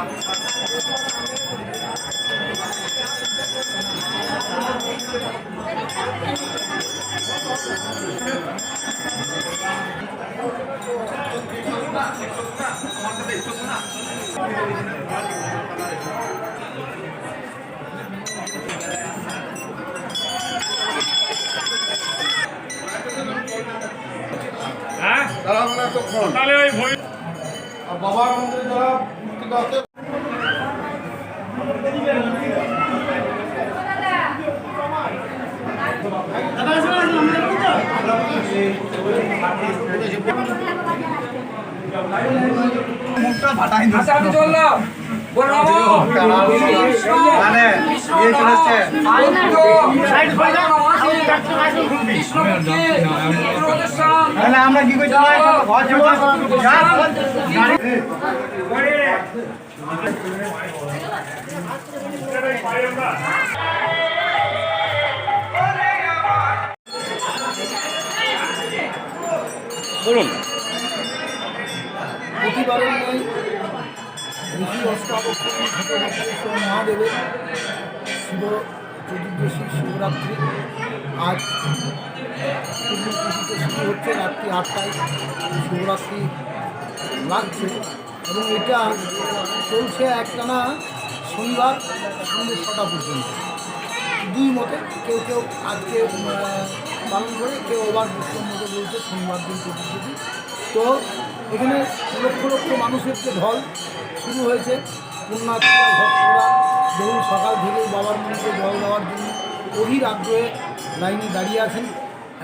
Gracias. দাঁড়াবো না এতক্ষণ তাহলে ওই ভয় আর বাবার মন্দিরে যারা মূর্তিটা আছে আচ্ছা আমি চললাম বল নমো মানে ইয়ে চলেছে তাহলে আমরা কি করছি ঘর চতুর্দশী শিবরাত্রি। আজ শুরু হচ্ছে রাত্রি আটটায় শিবরাত্রি লাগছে এবং এটা চলছে একটানা শনিবার সন্ধ্যে ছটা পর্যন্ত। দুই মতে কেউ কেউ আজকে পালন করে কেউ আবার মতো বলছে শনিবার দিন চতুর্থী তো এখানে লক্ষ লক্ষ মানুষের যে ঢল শুরু হয়েছে পুণ্যাত্মা ভক্তরা, ধরুন সকাল থেকেই বাবার মন্দিরে জল দেওয়ার জন্য অধীর আগ্রহে লাইনে দাঁড়িয়ে আছেন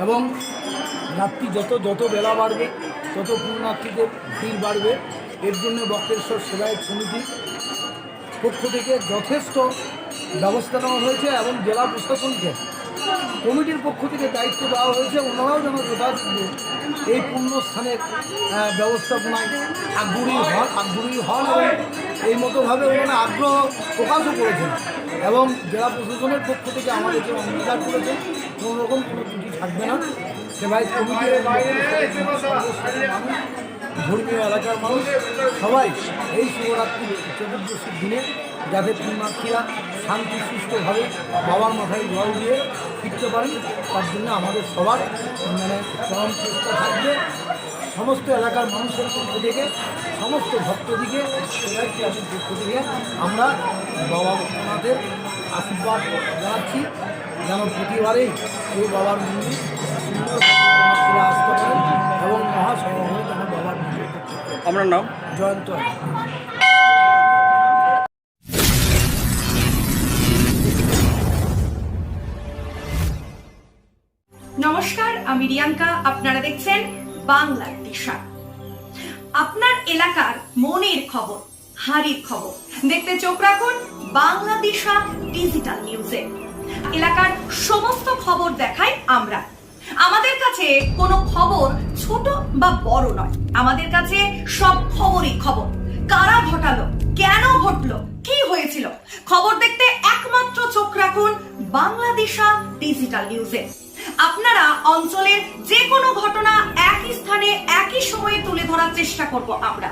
এবং রাত্রি যত যত বেলা বাড়বে, তত পুণ্যার্থীদের ভিড় বাড়বে। এর জন্য বক্রেশ্বর সেবায়ত সমিতি পক্ষ থেকে যথেষ্ট ব্যবস্থা নেওয়া হয়েছে এবং জেলা প্রশাসনকে কমিটির পক্ষ থেকে দায়িত্ব দেওয়া হয়েছে, ওনারাও যেন যথাযথ এই পুণ্যস্থানের ব্যবস্থাপনায় আগ্রহী হন আগ্রহী হন এবং এই মতোভাবে ওনারা আগ্রহ প্রকাশও করেছেন এবং জেলা প্রশাসনের পক্ষ থেকে আমাদের আমাদেরকে অঙ্গীকার করেছেন। কোনো রকম কোনো ত্রুটি থাকবে না। সেবাই কমিটির ধর্মীয় এলাকার মানুষ সবাই এই শিবরাত্রি চতুর্দশীর দিনে যাতে পুণ্যার্থীরা শান্তি সুস্থভাবে বাবার মাথায় জল দিয়ে ফিরতে পারেন তার জন্য আমাদের সবার মানে চরম চেষ্টা থাকবে। সমস্ত এলাকার মানুষের পক্ষ থেকে সমস্ত ভক্তদিকে ক্লাবের পক্ষ থেকে আমরা বাবা ভোলানাথের আশীর্বাদ জানাচ্ছি যেন প্রতিবারেই এই বাবার মন্দির সুন্দর আসতে পারেন এবং মহাসমারোহে যেন বাবার মন্দির আপনার নাম? জয়ন্ত নমস্কার, আমি রিয়াঙ্কা। আপনারা দেখছেন বাংলার দিশা। আপনার এলাকার মনের খবর, হাড়ির খবর, দেখতে চোখ রাখুন বাংলা দিশা ডিজিটাল নিউজে এলাকার সমস্ত খবর দেখাই আমরা। আমাদের কাছে কোনো খবর ছোট বা বড় নয়। আমাদের কাছে সব খবরই খবর। কারা ঘটালো, কেন ঘটলো, কি হয়েছিল? খবর দেখতে একমাত্র চোখ রাখুন বাংলাদেশা ডিজিটাল নিউজে আপনারা অঞ্চলের যে কোনো ঘটনা একই স্থানে একই সময়ে তুলে ধরার চেষ্টা করব আমরা।